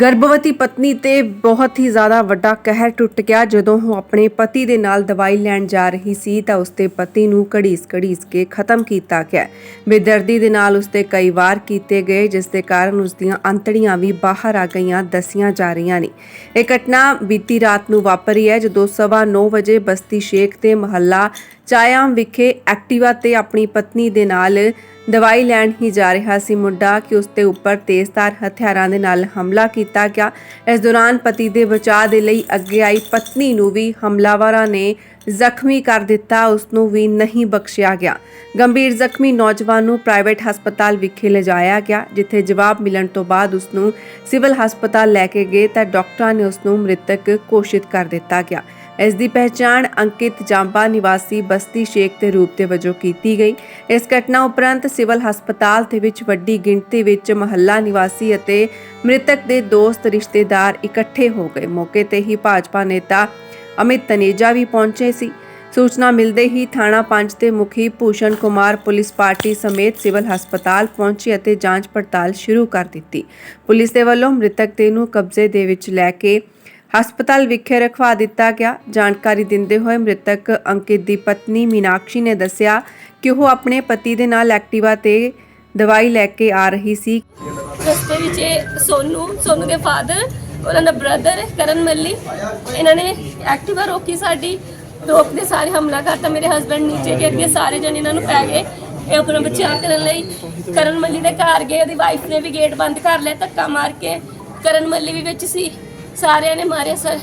ਗਰਭਵਤੀ ਪਤਨੀ ਤੇ ਬਹੁਤ ਹੀ ਜ਼ਿਆਦਾ ਵੱਡਾ ਕਹਿਰ ਟੁੱਟ ਗਿਆ। ਜਦੋਂ ਉਹ ਆਪਣੇ ਪਤੀ ਦੇ ਨਾਲ ਦਵਾਈ ਲੈਣ ਜਾ ਰਹੀ ਸੀ ਤਾਂ ਉਸਦੇ ਪਤੀ ਨੂੰ ਘੜੀਸ-ਘੜੀਸ ਕੇ ਖਤਮ ਕੀਤਾ ਗਿਆ। ਬੇਦਰਦੀ ਦੇ ਨਾਲ ਉਸਦੇ ਕਈ ਵਾਰ ਕੀਤੇ ਗਏ, ਜਿਸ ਦੇ ਕਾਰਨ ਉਸ ਦੀਆਂ ਅੰਤੜੀਆਂ ਵੀ ਬਾਹਰ ਆ ਗਈਆਂ, ਦੱਸੀਆਂ ਜਾ ਰਹੀਆਂ ਨੇ। ਇਹ ਘਟਨਾ ਬੀਤੀ ਰਾਤ ਨੂੰ ਵਾਪਰੀ ਹੈ, ਜਦੋਂ ਸਵਾ 9 ਵਜੇ ਬਸਤੀ ਸ਼ੇਖ ਤੇ ਮਹੱਲਾ ਚਾਇਆਮ ਵਿਖੇ ਐਕਟਿਵਾ ਤੇ ਆਪਣੀ ਪਤਨੀ ਦੇ ਨਾਲ ਦਵਾਈ ਲੈਣ ਹੀ ਜਾ ਰਿਹਾ ਸੀ। ਮੁੰਡਾ ਕਿ ਉਸ ਦੇ ਉੱਪਰ ਤੇਜ਼ਧਾਰ ਹਥਿਆਰਾਂ ਦੇ ਨਾਲ ਹਮਲਾ ਕੀਤਾ ਗਿਆ। ਇਸ ਦੌਰਾਨ ਪਤੀ ਦੇ ਬਚਾਅ ਦੇ ਲਈ ਅੱਗੇ ਆਈ ਪਤਨੀ ਨੂੰ ਵੀ ਹਮਲਾਵਰਾਂ ਨੇ ਜ਼ਖਮੀ ਕਰ ਦਿੱਤਾ। ਉਸ ਨੂੰ ਵੀ ਨਹੀਂ ਬਖਸ਼ਿਆ ਗਿਆ। ਗੰਭੀਰ ਜ਼ਖਮੀ ਨੌਜਵਾਨ ਨੂੰ ਪ੍ਰਾਈਵੇਟ ਹਸਪਤਾਲ ਵਿਖੇ ਲਿਜਾਇਆ ਗਿਆ, ਜਿੱਥੇ ਜਵਾਬ ਮਿਲਣ ਤੋਂ ਬਾਅਦ ਉਸ ਨੂੰ ਸਿਵਲ ਹਸਪਤਾਲ ਲੈ ਕੇ ਗਏ ਤਾਂ ਡਾਕਟਰਾਂ ਨੇ ਉਸ ਨੂੰ ਮ੍ਰਿਤਕ ਘੋਸ਼ਿਤ ਕਰ ਦਿੱਤਾ ਗਿਆ। ਇਸ ਦੀ ਪਹਿਚਾਣ ਅੰਕਿਤ ਜਾਂਬਾ ਨਿਵਾਸੀ ਬਸਤੀ ਸ਼ੇਖ ਦੇ ਰੂਪ ਦੇ ਵਜੋਂ ਕੀਤੀ ਗਈ। ਇਸ ਘਟਨਾ ਉਪਰੰਤ ਸਿਵਲ ਹਸਪਤਾਲ ਦੇ ਵਿੱਚ ਵੱਡੀ ਗਿਣਤੀ ਵਿੱਚ ਮਹੱਲਾ ਨਿਵਾਸੀ ਅਤੇ ਮ੍ਰਿਤਕ ਦੇ ਦੋਸਤ ਰਿਸ਼ਤੇਦਾਰ ਇਕੱਠੇ ਹੋ ਗਏ। ਮੌਕੇ ਤੇ ਹੀ ਭਾਜਪਾ ਨੇਤਾ ਅਮਿਤ ਤਨੇਜਾ ਵੀ ਪਹੁੰਚੇ ਸੀ। ਸੂਚਨਾ ਮਿਲਦੇ ਹੀ ਥਾਣਾ ਪੰਜ ਦੇ ਮੁਖੀ ਭੂਸ਼ਣ ਕੁਮਾਰ ਪੁਲਿਸ ਪਾਰਟੀ ਸਮੇਤ ਸਿਵਲ ਹਸਪਤਾਲ ਪਹੁੰਚੀ ਅਤੇ ਜਾਂਚ ਪੜਤਾਲ ਸ਼ੁਰੂ ਕਰ ਦਿੱਤੀ। ਪੁਲਿਸ ਦੇ ਵੱਲੋਂ ਮ੍ਰਿਤਕ ਦੇ ਨੂੰ ਕਬਜ਼ੇ ਦੇ ਵਿੱਚ ਲੈ ਕੇ ਹਸਪਤਾਲ ਵਿਖੇ ਰਖਵਾ ਦਿੱਤਾ ਗਿਆ। ਜਾਣਕਾਰੀ ਦਿੰਦੇ ਹੋਏ ਮ੍ਰਿਤਕ ਅੰਕਿਤ ਦੀ ਪਤਨੀ ਮੀਨਾਕਸ਼ੀ ਨੇ ਦੱਸਿਆ ਕਿ ਉਹ ਆਪਣੇ ਪਤੀ ਦੇ ਨਾਲ ਐਕਟਿਵਾ ਤੇ ਦਵਾਈ ਲੈ ਕੇ ਆ ਰਹੀ ਸੀ। ਰਸਤੇ ਵਿੱਚ ਇਹ ਸੋਨੂ ਸੋਨੂ ਦੇ ਫਾਦਰ ਉਹਨਾਂ ਦਾ ਬ੍ਰਦਰ ਕਰਨ ਮੱਲੀ, ਇਹਨਾਂ ਨੇ ਐਕਟਿਵਾ ਰੋਕੀ ਸਾਡੀ, ਰੋਕਦੇ ਸਾਰੇ ਹਮਲਾ ਕਰਤਾ। ਮੇਰੇ ਹਸਬੰਡ ਨੀਚੇ ਗਿਰ ਗਏ, ਸਾਰੇ ਜਣੇ ਇਹਨਾਂ ਨੂੰ ਪੈ ਗਏ। ਇਹ ਆਪਣਾ ਬਚਾਅ ਕਰਨ ਲਈ ਕਰਨ ਮੱਲੀ ਦੇ ਘਰ ਗਏ, ਉਹਦੀ ਵਾਈਫ ਨੇ ਵੀ ਗੇਟ ਬੰਦ ਕਰ ਲਿਆ, ਧੱਕਾ ਮਾਰ ਕੇ ਕਰਨ ਮੱਲੀ ਵੀ ਵਿੱਚ ਸੀ। ਸਾਰਿਆਂ ਨੇ ਮਾਰਿਆ ਸਰ।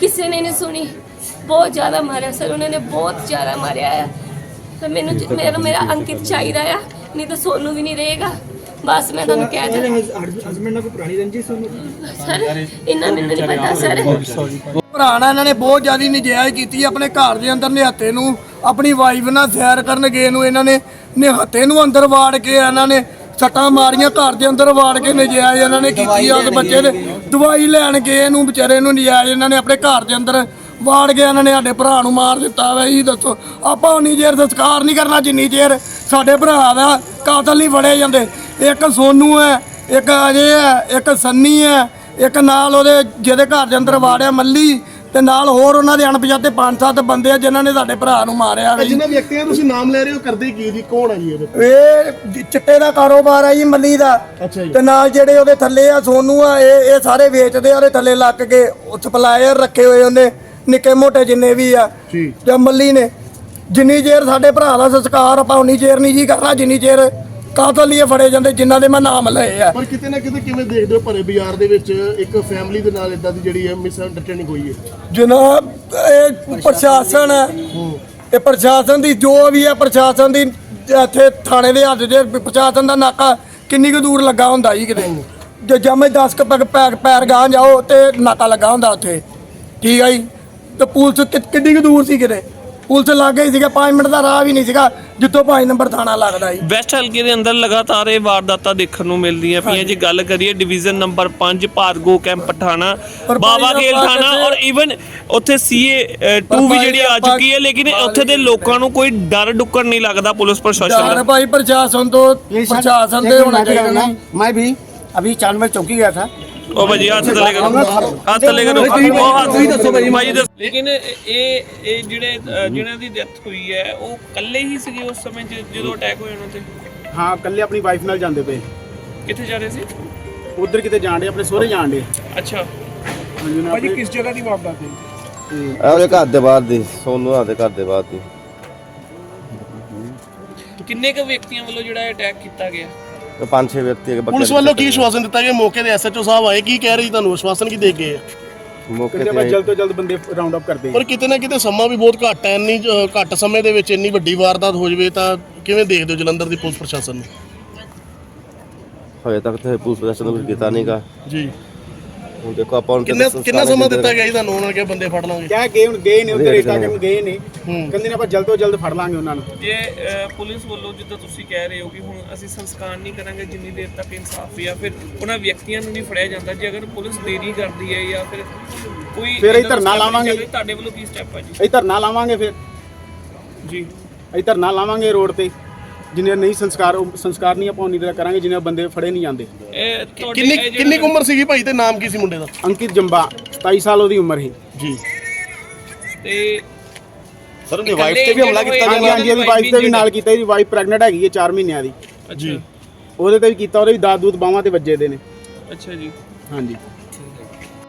ਕਿਸੇ ਨੇ ਨਹੀਂ ਸੁਣੀ। ਬਹੁਤ ਜ਼ਿਆਦਾ ਮਾਰਿਆ ਸਰ। ਉਹਨਾਂ ਨੇ ਬਹੁਤ ਜ਼ਿਆਦਾ ਮਾਰਿਆ ਆ। ਤੇ ਮੈਨੂੰ ਮੇਰਾ ਮੇਰਾ ਅੰਕਿਤ ਚਾਹੀਦਾ ਆ। ਨਹੀਂ ਤਾਂ ਸੋਨੂੰ ਵੀ ਨਹੀਂ ਰਹੇਗਾ। ਬਸ ਮੈਂ ਤੁਹਾਨੂੰ ਕਹਿ ਦਿੱਤਾ ਹਸਬੰਡ ਨਾਲ ਕੋਈ ਪੁਰਾਣੀ ਰੰਜਿਸ਼ ਸਰ ਇੰਨਾ ਮੈਨੂੰ ਨਹੀਂ ਪਤਾ ਸਰ। ਭਰਾ ਨਾਲ ਇਹਨਾਂ ਨੇ ਬਹੁਤ ਜ਼ਿਆਦਾ ਨਜਾਇਜ਼ ਕੀਤੀ ਆਪਣੇ ਘਰ ਦੇ ਅੰਦਰ ਨਿਹੱਤੇ ਨੂੰ। ਆਪਣੀ ਵਾਈਫ ਨਾਲ ਸੈਰ ਕਰਨ ਗਏ ਨੂੰ ਇਹਨਾਂ ਨੇ। ਨਿਹੱਤੇ ਨੂੰ ਅੰਦਰ ਵਾੜ ਕੇ ਇਹਨਾਂ ਨੇ ਸੱਟਾਂ ਮਾਰੀਆਂ, ਘਰ ਦੇ ਅੰਦਰ ਵਾੜ ਕੇ ਨਜਾਇਜ਼ ਇਹਨਾਂ ਨੇ ਕੀਤੀ ਆ ਉਸ ਬੱਚੇ ਦੇ ਦਵਾਈ ਲੈਣ ਗਏ ਇਹਨੂੰ, ਵਿਚਾਰੇ ਨੂੰ ਨਜਾਇਜ਼ ਇਹਨਾਂ ਨੇ ਆਪਣੇ ਘਰ ਦੇ ਅੰਦਰ ਵਾੜ ਕੇ ਇਹਨਾਂ ਨੇ ਸਾਡੇ ਭਰਾ ਨੂੰ ਮਾਰ ਦਿੱਤਾ ਵਾ। ਇਹ ਦੱਸੋ, ਆਪਾਂ ਉਨੀ ਚਿਰ ਸੰਸਕਾਰ ਨਹੀਂ ਕਰਨਾ, ਜਿੰਨੀ ਚਿਰ ਸਾਡੇ ਭਰਾ ਦਾ ਕਾਤਲ ਨਹੀਂ ਫੜੇ ਜਾਂਦੇ। ਇੱਕ ਸੋਨੂ ਹੈ, ਇੱਕ ਅਜੇ ਹੈ, ਇੱਕ ਸੰਨੀ ਹੈ, ਇੱਕ ਨਾਲ ਉਹਦੇ ਜਿਹਦੇ ਘਰ ਦੇ ਅੰਦਰ ਵਾੜਿਆ ਮੱਲੀ। ਤੇ ਨਾਲ ਹੋਰ ਉਹਨਾਂ ਦੇ ਅਣਪਛਾਤੇ ਪੰਜ ਸੱਤ ਬੰਦੇ ਆ ਜਿਨ੍ਹਾਂ ਨੇ ਸਾਡੇ ਭਰਾ ਨੂੰ ਮਾਰਿਆ ਵੀ। ਜਿਨ੍ਹਾਂ ਵਿਅਕਤੀਆਂ ਤੁਸੀਂ ਨਾਮ ਲੈ ਰਹੇ ਹੋ ਕਰਦੇ ਕੀ ਜੀ? ਕੌਣ ਹੈ ਜੀ ਇਹਦੇ ਇਹ ਚਿੱਟੇ ਦਾ ਕਾਰੋਬਾਰ ਆ ਜੀ ਮੱਲੀ ਦਾ। ਅੱਛਾ ਜੀ। ਤੇ ਨਾਲ ਜਿਹੜੇ ਉਹਦੇ ਥੱਲੇ ਆ ਸੋਨੂ ਆ ਇਹ ਇਹ ਸਾਰੇ ਵੇਚਦੇ ਆ ਉਹਦੇ ਥੱਲੇ ਲੱਗ ਕੇ ਸਪਲਾਇਰ ਰੱਖੇ ਹੋਏ ਉਹਨੇ ਨਿੱਕੇ ਮੋਟੇ ਜਿੰਨੇ ਵੀ ਆ ਜੀ ਮੱਲੀ ਨੇ। ਜਿੰਨੀ ਚਿਰ ਸਾਡੇ ਭਰਾ ਦਾ ਸੰਸਕਾਰ ਆਪਾਂ ਉਨੀ ਚਿਰ ਨਹੀਂ ਜੀ ਕਰਨਾ ਜਿੰਨੀ ਚਿਰ ਕਾਤਲ ਲਈ ਫੜੇ ਜਾਂਦੇ ਜਿਨ੍ਹਾਂ ਦੇ ਮੈਂ ਨਾਮ ਲਏ ਆ। ਪਰ ਕਿਤੇ ਨਾ ਕਿਤੇ ਕਿਵੇਂ ਦੇਖਦੇ ਹੋ ਭਰੇ ਬਾਜ਼ਾਰ ਦੇ ਵਿੱਚ ਇੱਕ ਫੈਮਿਲੀ ਦੇ ਨਾਲ ਇਦਾਂ ਦੀ ਜਿਹੜੀ ਹੈ ਮਿਸ ਅੰਡਰਸਟੈਂਡਿੰਗ ਹੋਈ ਹੈ? ਜਨਾਬ ਇਹ ਪ੍ਰਸ਼ਾਸਨ ਹੈ। ਇਹ ਪ੍ਰਸ਼ਾਸਨ ਦੀ ਜੋ ਵੀ ਹੈ ਪ੍ਰਸ਼ਾਸਨ ਦੀ ਇੱਥੇ ਥਾਣੇ ਦੇ ਹੱਥ ਦੇ ਪ੍ਰਸ਼ਾਸਨ ਦਾ ਨਾਕਾ ਕਿੰਨੀ ਕੁ ਦੂਰ ਲੱਗਾ ਹੁੰਦਾ ਜੀ ਕਿਤੇ। ਜੇ ਜਮੇ 10 ਕ ਪੈਰ ਪੈਰ- ਪੈਰ ਗਾਂ ਜਾਓ ਤੇ ਨਾਕਾ ਲੱਗਾ ਹੁੰਦਾ ਉੱਥੇ। ਠੀਕ ਹੈ ਜੀ? ਤੇ ਪੁਲਿਸ ਕਿ- ਕਿੰਨੀ ਕੁ ਦੂਰ ਸੀ ਕਿਤੇ? ਪੁਲਿਸ ਲੱਗ ਗਈ ਸੀਗਾ 5 ਮਿੰਟ ਦਾ ਰਾਹ ਵੀ ਨਹੀਂ ਸੀਗਾ। ਜਿੱਥੋਂ 5 ਨੰਬਰ ਥਾਣਾ ਲੱਗਦਾ ਜੀ ਵੈਸਟ ਹਲਕੇ ਦੇ ਅੰਦਰ ਲਗਾਤਾਰ ਇਹ ਵਾਰਦਾਤਾਂ ਦੇਖਣ ਨੂੰ ਮਿਲਦੀਆਂ ਪਈਆਂ ਜੇ ਗੱਲ ਕਰੀਏ division number 5 Bhargo camp Pathana ਪਰ ਬਾਬਾ ਭਾਈ ਖੇਲ ਆਪਾਂ ਥਾਣਾ ਕਿਸੇ- ਔਰ ਇਵਨ ਉੱਥੇ ਸੀਏ 2 ਪਰ ਵੀ ਭਾਈ ਜਿਹੜੀ ਆ ਆਪਾਂ- ਚੁੱਕੀ ਹੈ ਲੇਕਿਨ ਉੱਥੇ ਦੇ ਲੋਕਾਂ ਨੂੰ ਕੋਈ ਡਰ ਡੁੱਕਰ ਨਹੀਂ ਲੱਗਦਾ ਪੁਲਿਸ ਪ੍ਰਸ਼ਾਸਨ ਡਰ ਦਾ ਭਾਈ ਪ੍ਰਸ਼ਾਸਨ ਤੋਂ ਪ੍ਰਸ਼ਾਸਨ ਦੇ ਹੋਣਾ ਚਾਹੀਦਾ ਨਾ मैं भी अभी चांदवर चौकी गया था ਉਹ ਭਾਜੀ ਹੱਥ ਥੱਲੇ ਕਰੋ। ਹੱਥ ਥੱਲੇ ਕਰੋ। ਉਹ ਹੱਥ ਤੁਸੀਂ ਦੱਸੋ ਭਾਜੀ ਭਾਜੀ ਦੱਸੋ ਲੇਕਿਨ ਇਹ ਇਹ ਜਿਹੜੇ ਅ, ਦੀ ਡੈਥ ਹੋਈ ਹੈ ਉਹ ਇਕੱਲੇ ਹੀ ਸੀਗੇ ਉਸ ਸਮੇਂ ਜਦੋਂ ਅਟੈਕ ਹੋਇਆ ਉਹਨਾਂ ਤੇ? ਹਾਂ ਇਕੱਲੇ ਆਪਣੀ ਵਾਈਫ ਨਾਲ ਜਾਂਦੇ ਪਏ। ਕਿੱਥੇ ਜਾ ਰਹੇ ਸੀ? ਉਧਰ ਕਿਤੇ ਜਾਣ ਡੇ ਆਪਣੇ ਸਹੁਰੇ ਜਾਣ ਡੇ ਅੱਛਾ। ਭਾਜੀ ਕਿਸ ਜਗ੍ਹਾ ਦੀ ਵਾਰਦਾਤ ਹੈ ਉਹਦੇ ਘਰ ਦੇ ਬਾਹਰ ਦੀ ਸੋਨੂ ਆ ਦੇ ਘਰ ਦੇ ਬਾਹਰ ਦੀ। ਕਿੰਨੇ ਕੁ ਵਿਅਕਤੀਆਂ ਵੱਲੋਂ ਜਿਹੜਾ ਅਟੈਕ ਕੀਤਾ ਗਿਆ? ਪੰਜ ਛੇ ਵਿਅਕਤੀ ਅਗੇ ਪੁਲਿਸ ਵੱਲੋਂ ਕੀ ਸ਼ਵਾਸਨ ਦਿੱਤਾ ਗਿਆ? ਮੌਕੇ ਦੇ ਐਸਐਚਓ ਸਾਹਿਬ ਆਏ ਕੀ ਕਹਿ ਰਹੀ ਤੁਹਾਨੂੰ? ਸ਼ਵਾਸਨ ਕੀ ਦੇ ਗਏ ਮੌਕੇ ਤੇ ਜਲਦ ਤੋਂ ਜਲਦ ਬੰਦੇ ਰਾਉਂਡ ਅਪ ਕਰਦੇ ਪਰ ਕਿਤੇ ਨਾ ਕਿਤੇ ਸਮਾਂ ਵੀ ਬਹੁਤ ਘੱਟ ਹੈ ਇੰਨੀ ਘੱਟ ਸਮੇਂ ਦੇ ਵਿੱਚ ਇੰਨੀ ਵੱਡੀ ਵਾਰਦਾਤ ਹੋ ਜਵੇ ਤਾਂ ਕਿਵੇਂ ਦੇਖਦੇ ਹੋ ਜਲੰਧਰ ਦੀ ਪੁਲਿਸ ਪ੍ਰਸ਼ਾਸਨ ਨੂੰ? ਹਜੇ ਤੱਕ ਤੇ ਪੁਲਿਸ ਪ੍ਰਸ਼ਾਸਨ ਨੇ ਕੁਝ ਕੀਤਾ ਨਹੀਂਗਾ ਜੀ। ਹੁਣ ਦੇਖੋ ਆਪਾਂ ਹੁਣ ਕਿੰਨਾ ਕਿੰਨਾ ਸਮਾਂ ਦਿੱਤਾ ਗਿਆ ਜੀ ਤੁਹਾਨੂੰ ਉਹਨਾਂ ਬੰਦੇ ਫੜ ਲਾਂਗੇ? ਕਿਆ ਗਏ ਹੁਣ ਗਏ ਨਹੀਂ ਉਧਰ ਇਟਾ ਕੇ ਗਏ ਨਹੀਂ। ਕਹਿੰਦੇ ਨੇ ਆਪਾਂ ਜਲਦ ਤੋਂ ਜਲਦ ਫੜ ਲਾਂਗੇ ਉਹਨਾਂ ਨੂੰ। ਜੇ ਪੁਲਿਸ ਵੱਲੋਂ ਜਿੱਦਾਂ ਤੁਸੀਂ ਕਹਿ ਰਹੇ ਹੋ ਕਿ ਹੁਣ ਅਸੀਂ ਸੰਸਕਾਰ ਨਹੀਂ ਕਰਾਂਗੇ ਜਿੰਨੀ ਦੇਰ ਤੱਕ ਇਨਸਾਫ ਜਾਂ ਫਿਰ ਉਹਨਾਂ ਵਿਅਕਤੀਆਂ ਨੂੰ ਨਹੀਂ ਫੜਿਆ ਜਾਂਦਾ। ਜੇ ਅਗਰ ਪੁਲਿਸ ਦੇਰੀ ਕਰਦੀ ਹੈ ਜਾਂ ਫਿਰ ਕੋਈ ਫਿਰ ਇਹ ਧਰਨਾ ਲਾਵਾਂਗੇ। ਤੁਹਾਡੇ ਵੱਲੋਂ ਕੀ ਸਟੈਪ ਆ ਜੀ? ਇਹ ਧਰਨਾ ਲਾਵਾਂਗੇ ਫਿਰ। ਜੀ। ਇਹ ਧਰਨਾ ਲਾਵਾਂਗੇ ਰੋਡ ਤੇ। ਜਿੰਨੇ ਨਹੀਂ ਸੰਸਕਾਰ ਸੰਸਕਾਰ ਨਹੀਂ ਆਪਾਂ ਉਨੀ ਦੇਰ ਕਰਾਂਗੇ ਜਿੰਨੇ ਬੰਦੇ ਫੜੇ ਨਹੀਂ ਜਾਂਦੇ। ਇਹ ਤੁਹਾਡੇ ਕਿੰਨੀ ਇਹ ਕਿੰਨੀ ਕੁ ਉਮਰ ਸੀਗੀ ਭਾਈ ਤੇ ਨਾਮ ਕੀ ਸੀ ਮੁੰਡੇ ਦਾ? ਅੰਕਿਤ ਜੰਬਾ 27 ਸਾਲ ਉਹਦੀ ਉਮਰ ਸੀ। ਜੀ। ਤੇ ਸਰ ਉਹਦੀ wife ਤੇ ਵੀ ਹਮਲਾ ਕੀਤਾ ਹਾਂਜੀ ਹਾਂਜੀ ਇਹਦੀ ਵਾਈਫ ਤੇ ਵੀ ਨਾਲ ਕੀਤਾ ਇਹਦੀ ਵਾਈਫ ਪ੍ਰੈਗਨੈਂਟ ਹੈਗੀ ਹੈ 4 ਮਹੀਨਿਆਂ ਦੀ। ਅੱਛਾ। ਉਹਦੇ ਤੇ ਵੀ ਕੀਤਾ ਉਹਦੇ ਵੀ ਦਾਦ ਬਾਹਾਂ ਤੇ ਵੱਜੇ ਦੇ ਨੇ। ਅੱਛਾ ਜੀ। ਹਾਂਜੀ।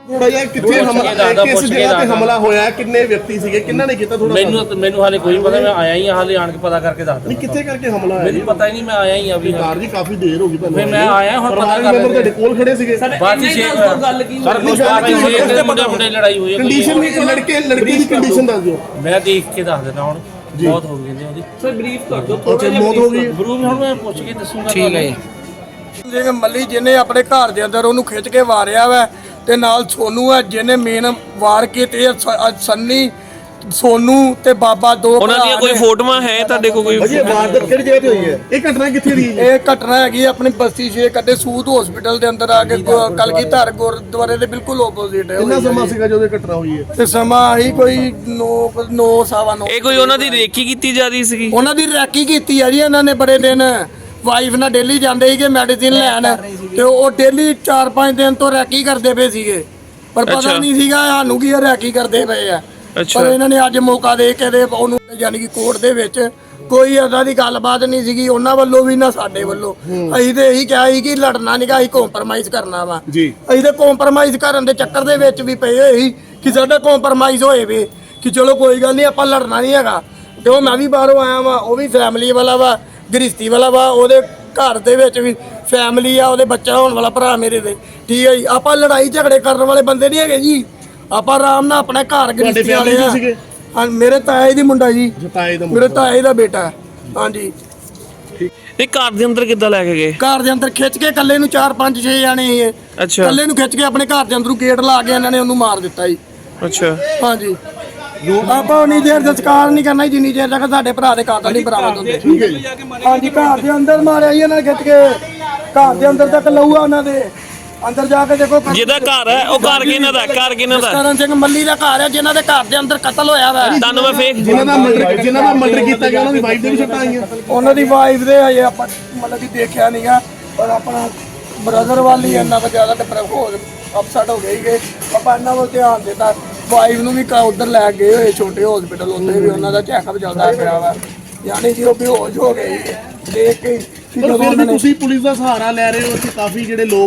ਥੋੜਾ ਜਿਹਾ ਕਿੱਥੇ ਹਮਲਾ ਦੱਸਦਾ, ਕਿਸ ਪੁੱਛ ਕੇ ਜਗ੍ਹਾ ਤੇ ਦੱਸਦਾ। ਹਮਲਾ ਹੋਇਆ ਕਿੰਨੇ ਵਿਅਕਤੀ ਸੀਗੇ ਕਿੰਨਾਂ ਨੇ ਕੀਤਾ ਥੋੜਾ ਮੈਨੂੰ ਮੈਨੂੰ ਹਾਲੇ ਕੋਈ ਪਤਾ ਮੈਂ ਆਇਆ ਹੀ ਹਾਂ, ਹਾਲੇ ਆਣ ਕੇ ਪਤਾ ਕਰਕੇ ਦੱਸ ਨਹੀਂ ਦਿੰਦਾ ਕਿੱਥੇ ਕਰਕੇ ਹਮਲਾ ਹੋਇਆ ਜੀ? ਮੈਨੂੰ ਪਤਾ ਹੀ ਨਹੀਂ ਮੈਂ ਆਇਆ ਹੀ ਆ ਵੀ ਸਰਕਾਰ ਜੀ ਕਾਫੀ ਦੇਰ ਹੋ ਗਈ ਤੁਹਾਨੂੰ ਫਿਰ ਮੈਂ ਆਇਆ, ਹੁਣ ਪਤਾ ਪਰਿਵਾਰਕ ਕਰ ਮੈਂਬਰ ਰਹੇ ਤੁਹਾਡੇ ਕੋਲ ਖੜੇ ਸੀਗੇ? ਬਾਅਦ ਚ ਸ਼ੇਕ ਗੱਲ ਕੀ ਸਰ ਨਹੀਂ, ਗੱਲ ਕੀ ਹੋਈ? ਮੁੰਡੇ ਮੁੰਡੇ ਲੜਾਈ ਹੋਈ ਹੈ ਕੋਈ ਕੰਡੀਸ਼ਨ ਵੀ ਲੜਕੇ ਲੜਕੀ ਦੀ ਕੰਡੀਸ਼ਨ ਦੱਸ ਦਿਓ। ਮੈਂ ਦੇਖ ਕੇ ਦੱਸ ਦਿੰਦਾ ਹੁਣ ਬਹੁਤ ਹੋ ਗਈ ਨੇ ਉਹਦੀ। ਸਰ ਬਰੀਫ ਕਰ ਦਿਓ ਉੱਥੇ ਮੌਤ ਹੋ ਗਈ। ਬਰੂ ਹੁਣ ਮੈਂ ਪੁੱਛ ਕੇ ਦੱਸੂਗਾ ਠੀਕ ਹੈ ਜਿਵੇਂ ਮੱਲੀ ਜਿਹਨੇ ਆਪਣੇ ਘਰ ਦੇ ਅੰਦਰ ਉਹਨੂੰ ਖਿੱਚ ਕੇ ਵਾਰਿਆ ਵਾ ਤੇ ਨਾਲ ਸੋਨੂ ਹੈ ਜਿਹਨੇ ਮੇਨ ਵਾਰ ਸ- ਅ, ਸੰਨੀ ਸੋਨੂ ਤੇ ਬਾਬਾ ਦੋ ਉਹਨਾਂ ਦੀਆਂ ਕੋਈ ਨੇ। ਫੋਟੋਆਂ ਹੈ ਤੁਹਾਡੇ ਕੋਲ ਕੋਈ? ਵਾਰਦਾਤ ਕਿਹੜੀ ਜਗ੍ਹਾ ਤੇ ਹੋਈ ਹੈ? ਇਹ ਘਟਨਾ ਕਿੱਥੇ ਦੀ ਹੈ? ਇਹ ਘਟਨਾ ਹੈਗੀ ਹੈ ਆਪਣੀ ਬਸਤੀ ਛੇ ਕੱਡੇ ਸੂਤ ਹਸਪੀਟਲ ਦੇ ਅੰਦਰ ਆ ਕੇ ਕਲਗੀਧਰ ਗੁਰਦੁਆਰੇ ਦੇ ਬਿਲਕੁਲ ਆਪੋਜ਼ਿਟ ਹੈ। ਕਿੰਨਾ ਸਮਾਂ ਸੀਗਾ ਜਦੋਂ ਇਹ ਘਟਨਾ ਹੋਈ ਹੈ? ਤੇ ਸਮਾਂ ਆਹੀ ਕੋਈ 9 9 ਸਵਾ 9 ਇਹ ਕੋਈ ਉਹਨਾਂ ਦੀ ਰੇਕੀ ਕੀਤੀ ਜਾ ਰਹੀ ਸੀਗੀ? ਉਹਨਾਂ ਦੀ ਰੈਕੀ ਕੀਤੀ ਆ ਜੀ ਇਹਨਾਂ ਨੇ ਬੜੇ ਦਿਨ ਵਾਈਫ ਨਾਲ ਡੇਲੀ ਜਾਂਦੇ ਸੀਗੇ ਮੈਡੀਸਿਨ ਲੈਣ। ਤੇ ਉਹ ਡੇਲੀ 4-5 ਦਿਨ ਤੋਂ ਰੈਕੀ ਕਰਦੇ ਪਏ ਸੀਗੇ। ਪਰ ਪਤਾ ਅੱਛਾ। ਨਹੀਂ ਸੀਗਾ ਸਾਨੂੰ ਕੀ ਇਹ ਰੈਕੀ ਕਰਦੇ ਪਏ ਆ। ਅੱਛਾ। ਪਰ ਇਹਨਾਂ ਨੇ ਅੱਜ ਮੌਕਾ ਦੇ ਕੇ ਦੇ ਉਹਨੂੰ ਯਾਨੀ ਕਿ ਕੋਰਟ ਦੇ ਵਿੱਚ ਕੋਈ ਏਦਾਂ ਦੀ ਗੱਲਬਾਤ ਨਹੀਂ ਸੀਗੀ। ਉਹਨਾਂ ਵੱਲੋਂ ਵੀ ਨਾ ਸਾਡੇ ਵੱਲੋਂ। ਅਸੀਂ ਤੇ ਇਹੀ ਕਿਹਾ ਸੀ ਕਿ ਲੜਨਾ ਨਹੀਂ ਗਾ ਅਸੀਂ ਕੰਪਰਮਾਈਜ਼ ਕਰਨਾ ਵਾ। ਜੀ। ਅਸੀਂ ਤੇ ਕੰਪਰਮਾਈਜ਼ ਕਰਨ ਦੇ ਚੱਕਰ ਦੇ ਵਿੱਚ ਵੀ ਪਏ ਹੋਏ ਸੀ ਕਿ ਸਾਡਾ ਕੰਪਰਮਾਈਜ਼ ਹੋਏ ਵੇ ਕਿ ਚਲੋ ਕੋਈ ਗੱਲ ਨਹੀਂ ਆਪਾਂ ਲੜਨਾ ਨਹੀਂ ਹੈਗਾ। ਤੇ ਉਹ ਮੈਂ ਵੀ ਬਾਹਰੋਂ ਆਇਆ ਵਾਂ ਉਹ ਵੀ ਫੈਮਿਲੀ ਵਾਲਾ ਵਾ ਗ੍ਰਿਸ਼ਤੀ ਵਾਲਾ ਵਾ ਉਹਦੇ ਘਰ ਦੇ ਵਿੱਚ ਵੀ ਫੈਮਿਲੀ ਆ ਉਹਦੇ ਬੱਚਾ ਹੋਣ ਵਾਲਾ ਭਰਾ ਮੇਰੇ ਦੇ। ਠੀਕ ਹੈ ਜੀ? ਆਪਾਂ ਲੜਾਈ ਝਗੜੇ ਕਰਨ ਵਾਲੇ ਬੰਦੇ ਨਹੀਂ ਹੈਗੇ ਜੀ। ਆਪਾਂ ਆਰਾਮ ਨਾਲ ਆਪਣਾ ਘਰ ਗ੍ਰਿਸ਼ਤੀ ਵਾਲੇ ਆ? ਹਾਂ ਮੇਰੇ ਤਾਏ ਦੀ ਮੁੰਡਾ ਜੀ। ਜਤਾਏ ਦਾ ਮੇਰੇ ਤਾਏ ਦਾ ਬੇਟਾ। ਹਾਂਜੀ। ਇਹ ਘਰ ਦੇ ਅੰਦਰ ਕਿੱਦਾਂ ਲੈ ਕੇ ਗਏ? ਘਰ ਦੇ ਅੰਦਰ ਖਿੱਚ ਕੇ ਇਕੱਲੇ ਨੂੰ 4 5 6 ਜਾਣੇ ਸੀ ਇਹ। ਅੱਛਾ। ਇਕੱਲੇ ਨੂੰ ਖਿੱਚ ਕੇ ਆਪਣੇ ਘਰ ਦੇ ਅੰਦਰੋਂ ਗੇਟ ਲਾ ਕੇ ਇਹਨਾਂ ਨੇ ਉਹਨੂੰ ਮਾਰ ਦਿੱਤਾ ਜੀ। ਅੱਛਾ। ਹਾਂਜੀ। ਆਪਾਂ ਉਨੀ ਦੇਰ ਸੰਸਕਾਰ ਨਹੀਂ ਕਰਨਾ ਜੀ, ਜਿੰਨੀ ਦੇਰ ਤੱਕ ਸਾਡੇ ਭਰਾ ਦੇ ਕਾਤਲ ਨਹੀਂ ਬਰਾਮਦ ਹੁੰਦੇ। ਠੀਕ ਹੈ ਜੀ ਹਾਂਜੀ ਘਰ ਦੇ ਅੰਦਰ ਮਾਰਿਆ ਜੀ ਇਹਨਾਂ ਨੇ ਖਿੱਚ ਕੇ। ਘਰ ਦੇ ਅੰਦਰ ਤੱਕ ਲਊਆ ਉਹਨਾਂ ਦੇ। ਅੰਦਰ ਜਾ ਕੇ ਦੇਖੋ ਜਿਹਦਾ ਘਰ ਹੈ ਉਹ ਘਰ ਕਿਹਨਾਂ ਦਾ ਘਰ ਕਿਹਨਾਂ ਦਾ ਕਰਨ ਸਿੰਘ ਮੱਲੀ ਦਾ ਘਰ ਹੈ ਜਿਨ੍ਹਾਂ ਦੇ ਘਰ ਦੇ ਅੰਦਰ ਕਤਲ ਹੋਇਆ ਵਾ। ਤੁਹਾਨੂੰ ਮੈਂ ਫੇਕ ਜਿਨ੍ਹਾਂ ਦਾ ਮਰਡਰ ਜਿਨ੍ਹਾਂ ਦਾ ਮਰਡਰ ਕੀਤਾ ਗਿਆ ਉਹਨਾਂ ਦੀ ਵਾਈਫ ਦੇ ਵੀ ਸੱਟਾਂ ਆਈਆਂ। ਉਹਨਾਂ ਦੀ ਵਾਈਫ ਦੇ ਹਜੇ ਆਪਾਂ ਮਤਲਬ ਕਿ ਦੇਖਿਆ ਨਹੀਂਗਾ ਪਰ ਆਪਣਾ ਬ੍ਰਦਰ ਵਾਲੀ ਇੰਨਾ ਕੁ ਜ਼ਿਆਦਾ ਡਿਪਰੈਸ ਹੋ ਅਪਸੈਟ ਹੋ ਗਈ ਕਿ ਆਪਾਂ ਇਹਨਾਂ ਵੱਲ ਧਿਆਨ ਦਿੱਤਾ। ਵਾਈਫ ਨੂੰ ਵੀ ਉਧਰ ਲੈ ਗਏ ਹੋਏ ਛੋਟੇ ਹਸਪੀਟਲ ਉੱਥੇ ਵੀ ਉਹਨਾਂ ਦਾ ਚੈੱਕਅਪ ਚੱਲਦਾ ਪਿਆ ਵਾ। ਯਾਨੀ ਕਿ ਉਹ ਬੇਹੋਸ਼ ਹੋ ਗਈ ਦੇਖ ਕੇ ਕਿ ਪਰ ਫਿਰ ਵੀ ਤੁਸੀਂ ਪੁਲਿਸ ਦਾ ਸਹਾਰਾ ਲੈ ਰਹੇ ਹੋ ਇੱਥੇ ਕਾਫੀ ਜਿਹੜੇ ਲੋਕ